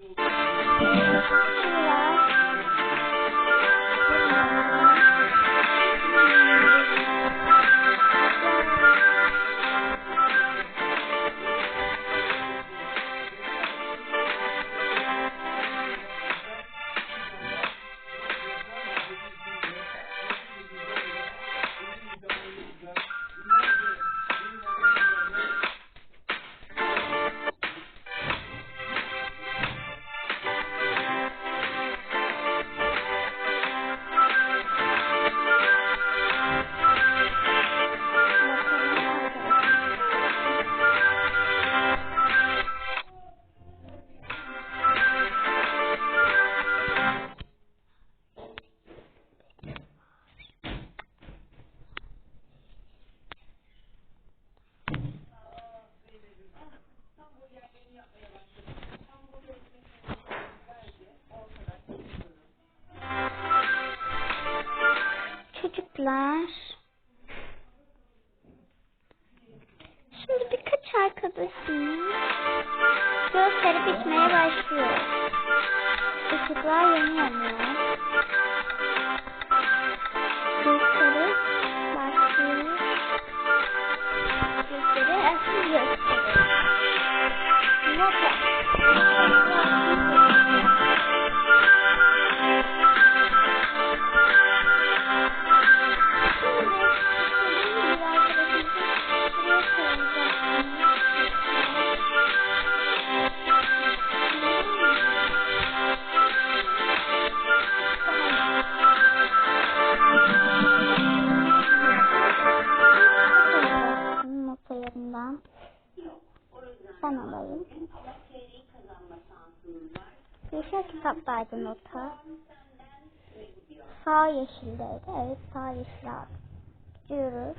Thank you. Çocuklar. Şimdi birkaç arkadaşım gösteri bitmeye başlıyor. Işıklar yanıyor. Gösteri başlıyor. Gösteri asıl ben alayım. Yeşil kitaptaydı nota. Sağ yeşildeydi. Evet sağ yeşil aldım. Gidiyoruz.